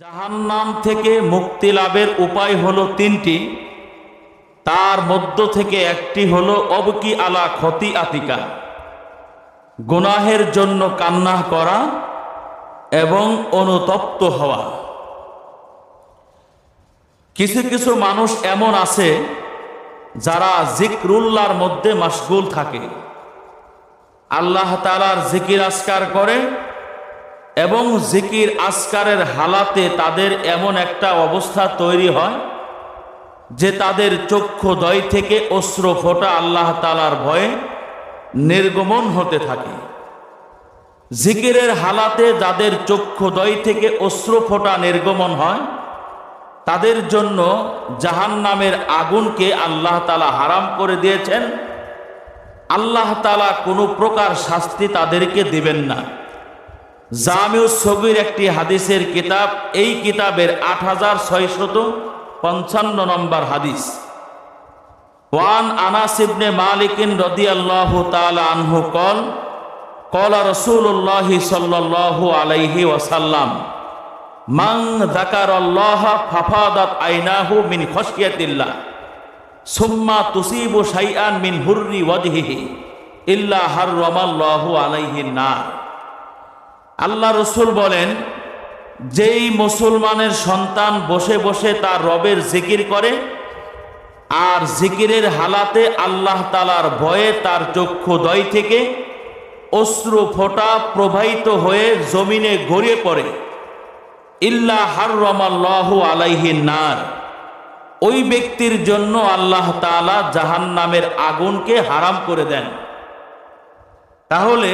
জাহান্নাম থেকে মুক্তি লাভের উপায় হলো তিনটি। তার মধ্য থেকে একটি হলো অবকি আলা ক্ষতি আতিকা। গুনাহের জন্য কান্না করা এবং অনুতপ্ত হওয়া। কিছু কিছু মানুষ এমন আছে যারা জিকরুল্লাহর মধ্যে মাসগুল থাকে। আল্লাহ তালার জিকির আসকার করে এবং জিকির আসকারের হালাতে তাদের এমন একটা অবস্থা তৈরি হয় যে তাদের চক্ষুদয় থেকে অশ্র ফোটা আল্লাহ তালার ভয়ে নির্গমন হতে থাকে। জিকিরের হালাতে যাদের চক্ষুদয় থেকে অশ্র ফোটা নির্গমন হয়, তাদের জন্য জাহান নামের আগুনকে আল্লাহ তালা হারাম করে দিয়েছেন। আল্লাহ তালা কোনো প্রকার শাস্তি তাদেরকে দিবেন না। জামিউস সবির একটি হাদিসের কিতাব, এই কিতাবের আট হাজার ছয়শত পঞ্চান্ন নম্বর হাদিস। ওয়ান আনাস ইবনে মালিকিন রদিয়াল্লাহু তাআলা আনহু কল কল রসুল্লাহ সাল্লাল্লাহু আলাইহি ওয়াসাল্লাম, মান যাকারাল্লাহ ফাফাদাত আইনাহু মিন খশিয়াতিল্লাহ, সুম্মা তুসিবু মিন হুররি ওয়াজহিহি, ইল্লা হাররামাল্লাহু আলাইহি নার। আল্লাহ রসুল বলেন, যেই মুসলমানের সন্তান বসে বসে তার রবের জিকির করে, আর জিকিরের হালাতে আল্লাহ তালার ভয়ে তার চক্ষুদয় থেকে অশ্রু ফোঁটা প্রবাহিত হয়ে জমিনে গড়িয়ে পড়ে। ইল্লা হার্রমাল্লাহু আলাইহি নার। ওই ব্যক্তির জন্য আল্লাহ তালা জাহান নামের আগুনকে হারাম করে দেন। তাহলে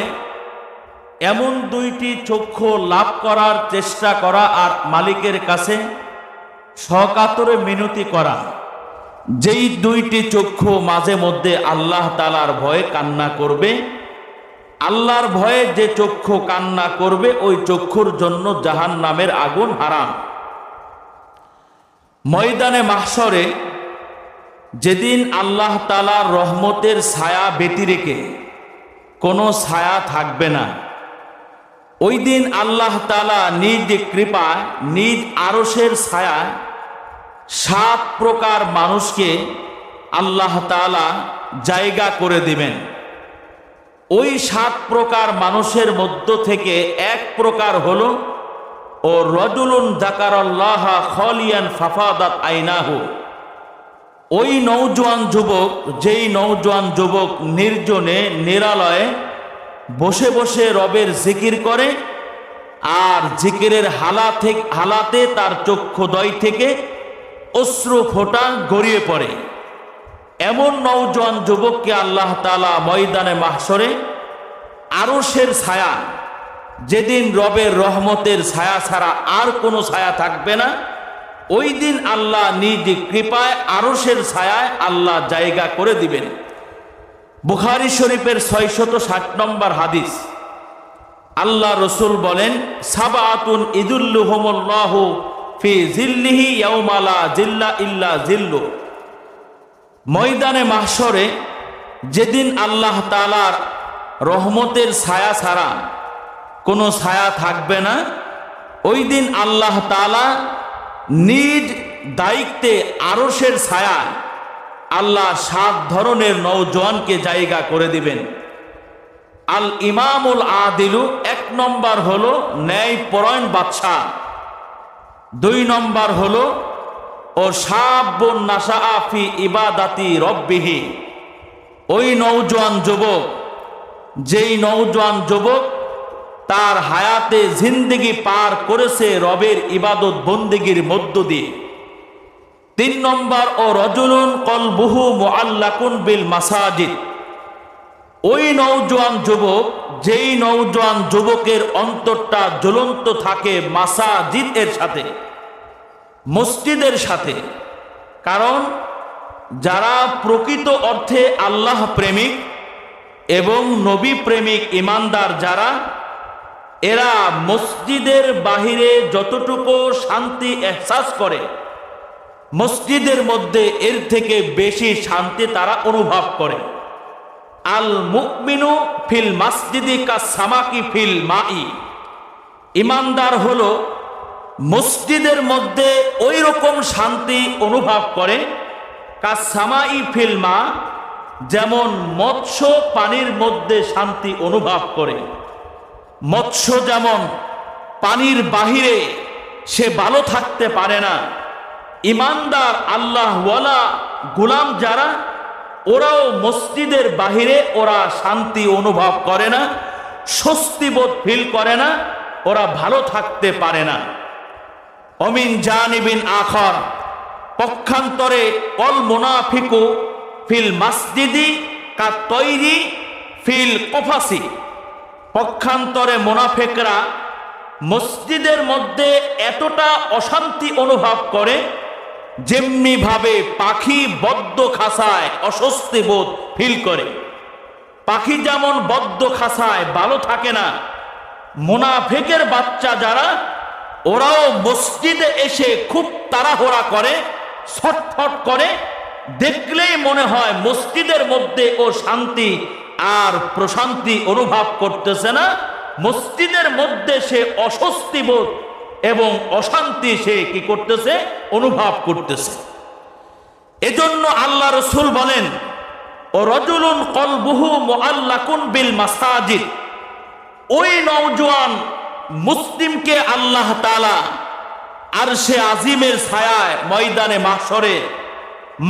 এমন দুইটি চক্ষু লাভ করার চেষ্টা করা আর মালিকের কাছে সকাতরে মিনতি করা। যেই দুইটি চক্ষু মাঝে মধ্যে আল্লাহ তালার ভয়ে কান্না করবে, আল্লাহর ভয়ে যে চক্ষু কান্না করবে, ওই চক্ষুর জন্য জাহান নামের আগুন হারাম। ময়দানে মাহসরে যেদিন আল্লাহ তালার রহমতের ছায়া ব্যতিরেকে কোনো ছায়া থাকবে না। ওই দিন আল্লাহ তালা নিজ কৃপায়, নিজ আরসের ছায়া সাত প্রকার মানুষকে আল্লাহ তালা জায়গা করে দিবেন। ওই সাত প্রকার মানুষের মধ্য থেকে এক প্রকার হল, ও রজুলুন জাকারাল্লাহ খলিয়ান ফাফাদাত আইনাহু। ওই নৌজোয়ান যুবক, যেই নৌজোয়ান যুবক নির্জনে, নিরালয়ে বসে বসে রবের জিকির করে আর জিকিরের হালা থেকে, হালাতে তার চক্ষুদয় থেকে অশ্রু ফোঁটা গড়িয়ে পড়ে। এমন নৌজোয়ান যুবককে আল্লাহ তালা ময়দানে মাহসরে আরসের ছায়া, যেদিন রবের রহমতের ছায়া ছাড়া আর কোনো ছায়া থাকবে না, ওই দিন আল্লাহ নিজ কৃপায় আরসের ছায়ায় আল্লাহ জায়গা করে দিবেন। বুখারি শরীফের ছয়শত ষাট নম্বর হাদিস। আল্লাহ রসুল বলেন সাবাতুন জিল্লিহি জিল্লু ময়দানে মাহসরে যেদিন আল্লাহ তালার রহমতের ছায়া ছাড়া কোনো ছায়া থাকবে না, ওই দিন আল্লাহ তালা নিজ দায়িত্বে আরসের ছায়া আল্লাহ সাত ধরনের নৌজওয়ানকে জায়গা করে দিবেন। আল ইমামুল আদিলু এক নম্বর হলো ন্যায় পরায়ণ বাদশাহ। দুই নম্বর হলো, ও সাব্বুন নাসা আফি ইবাদাতি রব্বিহি। ওই নৌজওয়ান যুবক, যেই নৌজওয়ান যুবক তার হায়াতে জিন্দিগি পার করেছে রবের ইবাদত বন্দিগির মধ্য দিয়ে। তিন নম্বর, ও রজুলুন কলবুহু মোয়াল্লাকুন বিল মাসাজিদ। ওই নৌজওয়ান যুবক, যেই নৌজওয়ান যুবকের অন্তরটা জ্বলন্ত থাকে মাসাজিদ এর সাথে, মসজিদের সাথে। কারণ যারা প্রকৃত অর্থে আল্লাহ প্রেমিক এবং নবী প্রেমিক ইমানদার যারা, এরা মসজিদের বাহিরে যতটুকু শান্তি এহসাস করে মসজিদের মধ্যে এর থেকে বেশি শান্তি তারা অনুভব করে। আল মুকমিনু ফিল মাসজিদি কা সামাকি ফিল মাই। ইমানদার হলো মসজিদের মধ্যে ওই রকম শান্তি অনুভব করে কাসামাই ফিল্মা যেমন মৎস্য পানির মধ্যে শান্তি অনুভব করে। মৎস্য যেমন পানির বাহিরে সে ভালো থাকতে পারে না ইমানদার, আল্লাহওয়ালা গুলাম যারা, ওরাও মসজিদের বাহিরে ওরা শান্তি অনুভব করে না, স্বস্তিবোধ ফিল করে না, ওরা ভালো থাকতে পারে না। অমিন জানিবিন আখর, পক্ষান্তরে কল মুনাফিকু ফিল মাসজিদি কা তৈরি ফিল কফাসি। পক্ষান্তরে মোনাফেকরা মসজিদের মধ্যে এতটা অশান্তি অনুভব করে যেমনি ভাবে পাখি বদ্ধ খাসায় অস্বস্তি বোধ ফিল করে। পাখি যেমন বদ্ধ খাসায় ভালো থাকে না, মোনাফেকের বাচ্চা যারা, ওরাও মসজিদে এসে খুব তাড়াহুড়া করে, ছটফট করে, দেখলেই মনে হয় মসজিদের মধ্যে ও শান্তি আর প্রশান্তি অনুভব করতেছে না। মসজিদের মধ্যে সে অস্বস্তি বোধ এবং অশান্তি সে কি করতেছে? অনুভব করতেছে। এজন্য আল্লাহ রসুল বলেন ও রজুলুন কলবুহু মোয়াল্লাকুন বিল মাসাজিদ। ওই নওজোয়ান মুসলিমকে আল্লাহ তালা আর সে আজিমের ছায়ায় ময়দানে মাসরে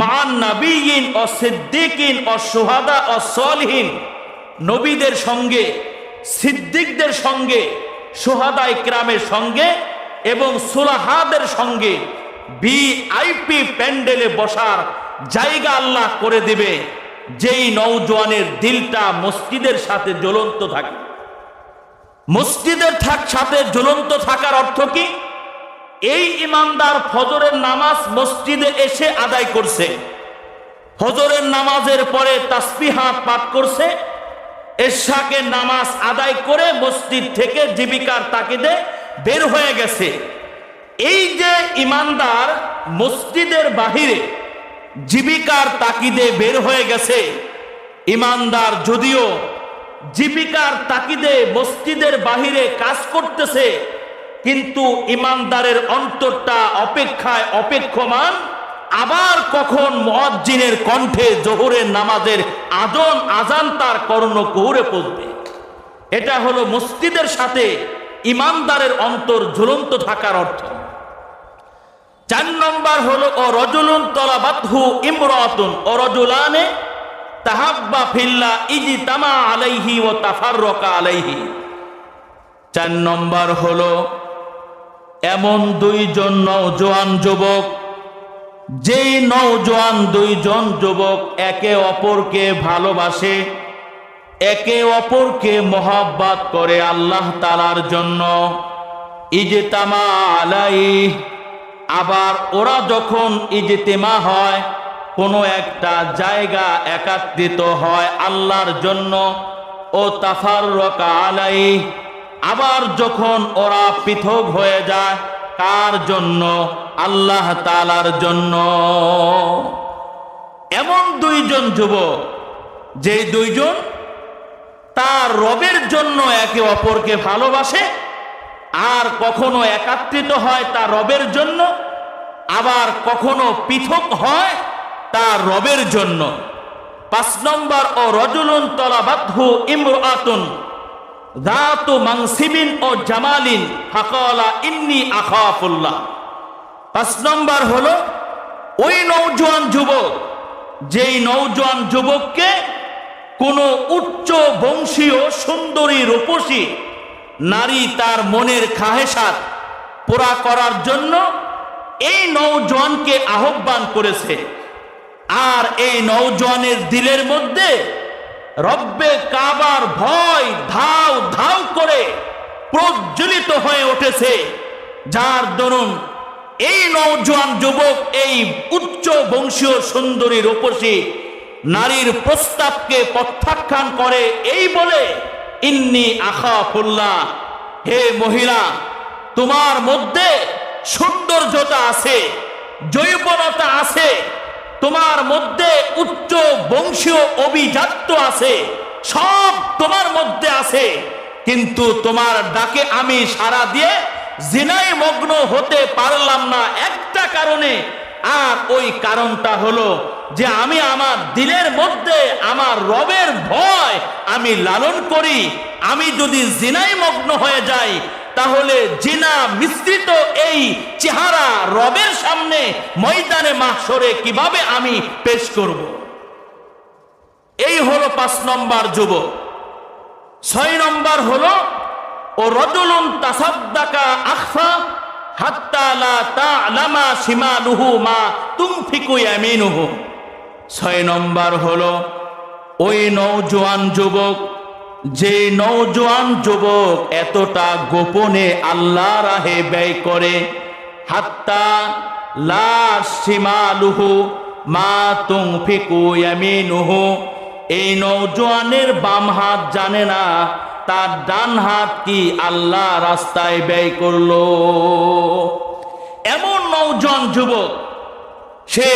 মান নবীন ও সিদ্দিকিন ও সোহাদা ও সলহীন নবীদের সঙ্গে, সিদ্দিকদের সঙ্গে সোহাদা ইকরামের সঙ্গে এবং সুলাহাদের সঙ্গে ভিআইপি প্যান্ডেলে বসার জায়গা আল্লাহ করে দিবে। যেই নৌজওয়ানের দিলটা মসজিদের সাথে জ্বলন্ত থাকে। মসজিদের থাক সাথে জ্বলন্ত থাকার অর্থ কি? এই ইমানদার ফজরের নামাজ মসজিদে এসে আদায় করছে। ফজরের নামাজের পরে তাসবিহাত পাঠ করছে। এশাকে নামাজ আদায় করে মসজিদ থেকে জীবিকার তাকিদে বের হয়ে গেছে। এই যে ইমানদার মসজিদের বাহিরে জীবিকার তাকিদে বের হয়ে গেছে, ইমানদার যদিও জীবিকার তাকিদে মসজিদের বাহিরে কাজ করতেছে, কিন্তু ইমানদারের অন্তরটা অপেক্ষায় অপেক্ষমান, আবার কখন মজ্জিনের কণ্ঠে জোহরের নামাজের আদন আজান তার কর্ণ কৌরে পড়বে। এটা হলো মসজিদের সাথে ইমানদারের অন্তর ঝুলন্ত থাকার অর্থ। চার নম্বর হলো, ও রজুলুন তলাবাতহু ইমরাতুন, ও রজুলানে তাহাব্বা ফিল্লা ইজি তামা আলাইহি ও তাফাররকা আলাইহি। চার নম্বর হলো, এমন দুইজন নওজোয়ান যুবক, যেই নওজোয়ান দুইজন যুবক একে অপরকে ভালোবাসে একে অপরকে মহাব্বাত করে আল্লাহ তালার জন্য। ইজেতামা আলাই আবার ওরা যখন ইজতেমা হয়, কোনো একটা জায়গা একাত্রিত হয় আল্লাহর জন্য। ও তাফার রকা আলাই আবার যখন ওরা পৃথক হয়ে যায়, কার জন্য? আল্লাহ তালার জন্য। এমন দুইজন যুবক যে দুইজন তার রবের জন্য একে অপরকে ভালোবাসে, আর কখনো একাত্রিত হয় তার রবের জন্য, আবার কখনো পৃথক হয় তার রবের জন্য। পাঁচ নম্বর, ও রজুলুন তলাবাদহু ইমরাতুন দাতু মাংসিবিন ও জামালিন, ফাকালা ইন্নি আখাফুল্লাহ। পাঁচ নম্বর হলো, ওই নৌজওয়ান যুবক, যেই নৌজওয়ান যুবককে কোনো উচ্চ বংশীয় সুন্দরী রূপসী নারী তার মনের খাহেসাত পোড়া করার জন্য এই নৌজওয়ানকে আহ্বান করেছে। আর এই নৌজওয়ানের দিলের মধ্যে রব্বে কাবার ভয় ধাও ধাও করে প্রজ্বলিত হয়ে উঠেছে। যার দরুন এই নৌজওয়ান যুবক, এই উচ্চ বংশীয় সুন্দরী রূপসী নারীর প্রস্তাবকে প্রত্যাখ্যান করে এই বলে, ইন্নি আখাফুল্লাহ, হে মহিলা, তোমার মধ্যে সৌন্দর্যতা আছে, জৈবনতা আছে, তোমার মধ্যে উচ্চ বংশীয় অভিজাত্য আছে, সব তোমার মধ্যে আছে, কিন্তু তোমার ডাকে আমি সারা দিয়ে জিনাই মগ্ন হতে পারলাম না। একটা কারণে, আর ওই কারণটা হলো যে আমি আমার দিলের মধ্যে, আমার রবের ভয় আমি লালন করি। আমি যদি জিনাই মগ্ন হয়ে যাই, তাহলে জিনা মিশ্রিত এই চেহারা রবের সামনে ময়দানে মাসরে কীভাবে আমি পেশ করব? এই হলো পাঁচ নম্বর যুবক। ছয় নম্বর হলো, ও রজুলুন তাসাদ্দাকা আখফা হাত্তা লা তা'লামা শিমালুহু মা তুনফিকু ইয়ামিনুহু। ছয় নম্বর হল, ওই নৌজোয়ান যুবক, যে নৌজোয়ান যুবক এতটা গোপনে আল্লাহ রাহে ব্যয় করে, হাত্তা লা শিমালুহু মা তুনফিকু ইয়ামিনুহু। এই নৌজোয়ানের বাম হাত জানে না, তার ডান হাত কি আল্লাহ রাস্তায় ব্যয় করল? এমন নৌজন যুবক, সে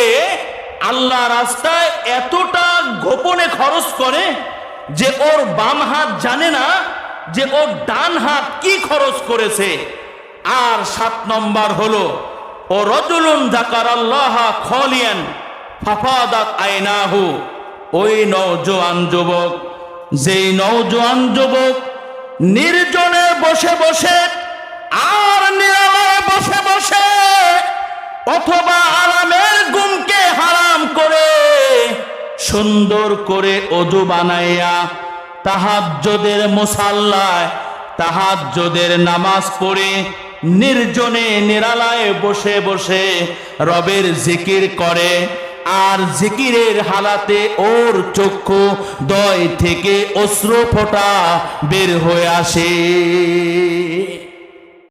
আল্লাহ রাস্তায় এতটা গোপনে খরচ করে যে ওর বাম হাত জানে না যে ওর ডান হাত কি খরচ করেছে। আর সাত নম্বর হলো, ও রজুলুন জাকার আল্লাহ খলিয়ান ফাফাদাত আয়নাহু ওই নৌজোয়ান যুবক, যেই নৌজোয়ান যুবক নির্জনে বসে বসে আর নিরালায় বসে বসে অথবা আরামের গুমকে হারাম করে সুন্দর করে অজু বানাইয়া তাহাজ্জদের মুসাল্লায় তাহাজ্জদের নামাজ পড়ে নির্জনে নিরালায় বসে বসে রবের জিকির করে আর জিকিরের হালাতে ওর চক্ষু দয় থেকে অশ্রু ফোঁটা বের হয়ে আসে।